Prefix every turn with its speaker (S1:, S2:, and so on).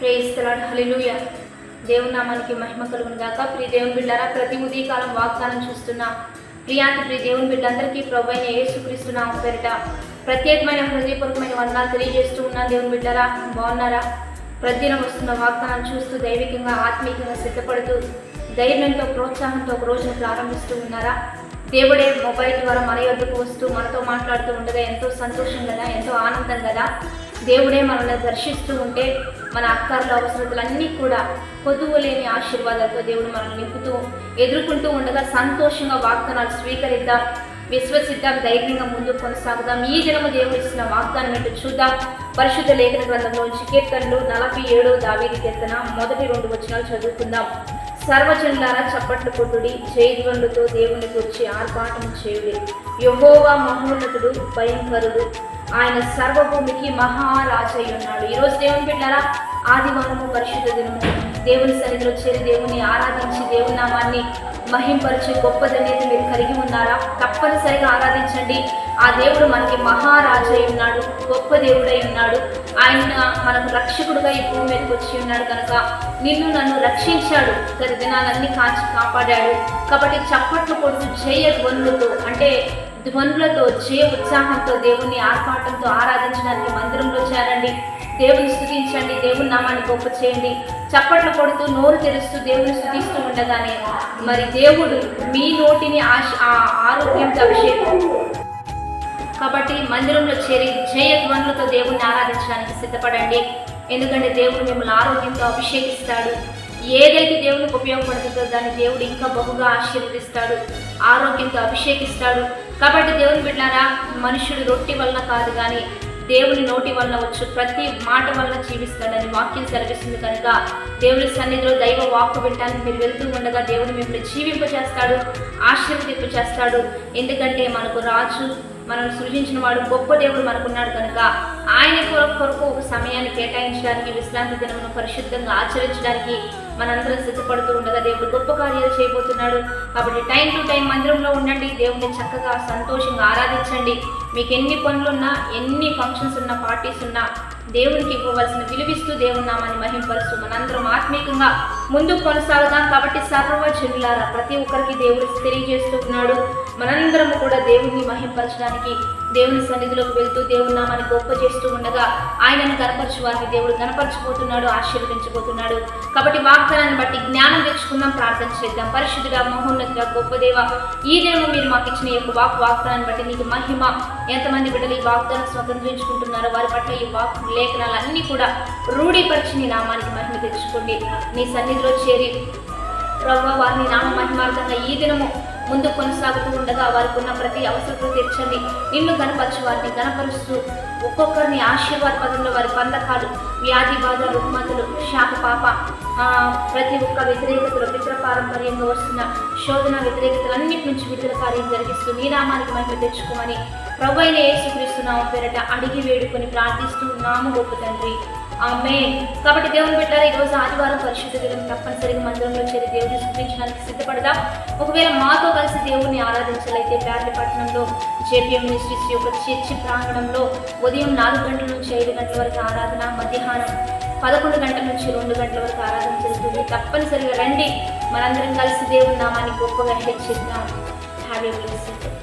S1: ప్రేయిస్తున్నాడు hallelujah దేవుని నామానికి మహిమ కలుగును గాక. ప్రియ దేవుని బిడ్డారా ప్రతి ఉదయకాలం వాగ్దానం చూస్తున్నా. ప్రియాతి ప్రియ దేవుని బిడ్డలందరికీ ప్రభు అయిన యేసుక్రీస్తు పేరిట ప్రత్యేకమైన హృదయపూర్వకమైన వందనాలు తెలియజేస్తూ ఉన్నా దేవుని బిడ్డారా బాగున్నారా? ప్రతిదినం వస్తున్న వాగ్దానం చూస్తూ దైవికంగా ఆత్మీయంగా సిద్ధపడుతూ ధైర్యంతో ప్రోత్సాహంతో ఒక రోజును ప్రారంభిస్తూ ఉన్నారా? దేవుడే మొబైల్ ద్వారా మన యొద్దకు వస్తూ మనతో మాట్లాడుతూ ఉండగా ఎంతో సంతోషం కదా ఎంతో ఆనందం కదా. దేవుడే మనల్ని దర్శిస్తూ ఉంటే మన అక్కర్ల అవసరతలన్నీ కూడా కొదువు లేని ఆశీర్వాదాలతో దేవుడు మనల్ని నింపుతూ ఎదుర్కొంటూ ఉండగా సంతోషంగా వాగ్దానాలు స్వీకరిద్దాం. విశ్వసిద్దాం ధైర్యంగా ముందుకు కొనసాగుదాం. ఈ దినము దేవుడు ఇచ్చిన వాగ్దానం ఏంటో చూద్దాం. పరిశుద్ధ లేఖన గ్రంథంలోంచి కీర్తనలు నలభై ఏడో దావీది కీర్తన మొదటి రెండు వచనాలు చదువుకుందాం. సర్వజనులారా చప్పట్లు కొట్టుడి జయధ్వనులతో దేవుని గురించి ఆర్పాటం చేయుడి. యహోవా మహోన్నతుడు భయంకరుడు. ఆయన సర్వభూమికి మహారాజై ఉన్నాడు. ఈరోజు దేవుని బిడ్డారా ఆదివారము పరిశుద్ధ దినము. దేవుని సన్నిధిలో చేరి దేవుని ఆరాధించి దేవుని నామాన్ని మహింపరిచే గొప్ప ధన్యత మీరు కలిగి ఉన్నారా? తప్పనిసరిగా ఆరాధించండి. ఆ దేవుడు మనకి మహారాజై ఉన్నాడు గొప్ప దేవుడై ఉన్నాడు. ఆయన మనకు రక్షకుడుగా ఈ భూమి మీదకి వచ్చి ఉన్నాడు కనుక నిన్ను నన్ను రక్షించాడు. గత దినాలన్నీ కాచి కాపాడాడు. కాబట్టి చప్పట్లు కొడుతూ జయ ధ్వనులతో అంటే ధ్వనులతో జయ ఉత్సాహంతో దేవుని ఆర్పాటంతో ఆరాధించడానికి మందిరంలో చేరండి దేవుని స్థుతించండి దేవుని నామాన్ని గొప్ప చేయండి. చప్పట్లు కొడుతూ నోరు తెరుస్తూ దేవుని స్థుతిస్తూ ఉండగానే మరి దేవుడు మీ నోటిని ఆశ ఆరోగ్యంతో అభిషేకం. కాబట్టి మందిరంలో చేరి జయధ్వనులతో దేవుణ్ణి ఆరాధించడానికి సిద్ధపడండి. ఎందుకంటే దేవుడు మిమ్మల్ని ఆరోగ్యంతో అభిషేకిస్తాడు. ఏదైతే దేవునికి ఉపయోగపడుతుందో దాన్ని దేవుడు ఇంకా బహుగా ఆశీర్వదిస్తాడు ఆరోగ్యంతో అభిషేకిస్తాడు. కాబట్టి దేవుని బిడ్డారా మనుషుడు రొట్టి వలన కాదు కానీ దేవుని నోటి వలన వచ్చు ప్రతి మాట వలన జీవిస్తాడని వాక్యం సెలవిస్తుంది కనుక దేవుని సన్నిధిలో దైవ వాక్కు పెట్టడానికి మీరు వెళ్తూ ఉండగా దేవుడు మిమ్మల్ని జీవింపచేస్తాడు ఆశీర్వదింపచేస్తాడు. ఎందుకంటే మనకు రాజు మనం సృజించిన వాడు గొప్ప దేవుడు మనకున్నాడు కనుక ఆయన కొరకు కొరకు ఒక సమయాన్ని కేటాయించడానికి విశ్రాంతి దినమును పరిశుద్ధంగా ఆచరించడానికి మనందరం సిద్ధపడుతూ ఉండగా దేవుడు గొప్ప కార్యాలు చేయబోతున్నాడు. కాబట్టి టైం టు టైం మందిరంలో ఉండండి దేవుడిని చక్కగా సంతోషంగా ఆరాధించండి. మీకు ఎన్ని పనులున్నా ఎన్ని ఫంక్షన్స్ ఉన్నా పార్టీస్ ఉన్నా దేవునికి ఇవ్వవలసిన విలువిస్తూ దేవుని నామాన్ని మహింపరుస్తూ మనందరం ఆత్మీయంగా ముందుకు కొనసాగుదాం. కాబట్టి సర్వజనులారా ప్రతి ఒక్కరికి దేవుడు తెలియజేస్తున్నాడు మనందరము కూడా దేవుని మహింపరచడానికి దేవుని సన్నిధిలోకి వెళ్తూ దేవుని నామాన్ని గొప్ప చేస్తూ ఉండగా ఆయనను కనపరచు వారిని దేవుడు కనపరచబోతున్నాడు ఆశీర్వదించబోతున్నాడు. కాబట్టి వాగ్దానాన్ని బట్టి జ్ఞానం తెచ్చుకుందాం ప్రార్థన చేద్దాం. పరిశుద్ధుడా మహోన్నతుడా గొప్ప దేవ ఈ దినము మీరు మాకు ఇచ్చిన యొక్క వాక్ వాగ్దానాన్ని బట్టి నీకు మహిమ ఎంతమంది బిడ్డలు ఈ వాగ్దానం స్వతంత్రించుకుంటున్నారో వారి పట్ల ఈ వాక్ లేఖనాలన్నీ కూడా రూఢీపరిచి నీ నామానికి మహిమ తెచ్చుకోండి. నీ సన్నిధిలో చేరి ప్రభు వారిని నామ మహిమార్థంగా ఈ దినము ముందు కొనసాగుతూ ఉండగా వారికి ఉన్న ప్రతి అవసరత తీర్చండి. నిన్ను గనపరచు వారిని గనపరుస్తూ ఒక్కొక్కరిని ఆశీర్వాద పదంలో వారి బంధకాలు వ్యాధి బాధ రుగ్మతలు శాప పాప ఆ, ప్రతి ఒక్క వ్యతిరేకతలు పితృ పారంపర్యంగా వస్తున్న శోధన వ్యతిరేకతలన్నిటి నుంచి విడుదల కార్యం జరిగిస్తూ నీ నామానికి మహిమ తెచ్చుకోమని ప్రభు అయిన యేసుక్రీస్తున్నాము పేరట అడిగి వేడుకొని ప్రార్థిస్తూ నాము గొప్ప తండ్రి. ఆమె కాబట్టి దేవుని పెట్టారు ఈరోజు ఆదివారం పరిశుద్ధ దినం తప్పనిసరిగా మందిరంలో చేరి దేవుని స్థుతించడానికి సిద్ధపడదాం. ఒకవేళ మాతో కలిసి దేవుణ్ణి ఆరాధించాలైతే పట్టణంలో జేపీఎం మినిస్ట్రీస్ యొక్క చర్చి ప్రాంగణంలో ఉదయం నాలుగు గంటల నుంచి ఐదు గంటల వరకు ఆరాధన మధ్యాహ్నం పదకొండు గంటల నుంచి రెండు గంటల వరకు ఆరాధన జరుగుతుంది. తప్పనిసరిగా రండి. మనందరం కలిసి దేవుని నామాన్ని గొప్పగా హెచ్చిద్దాం. Have a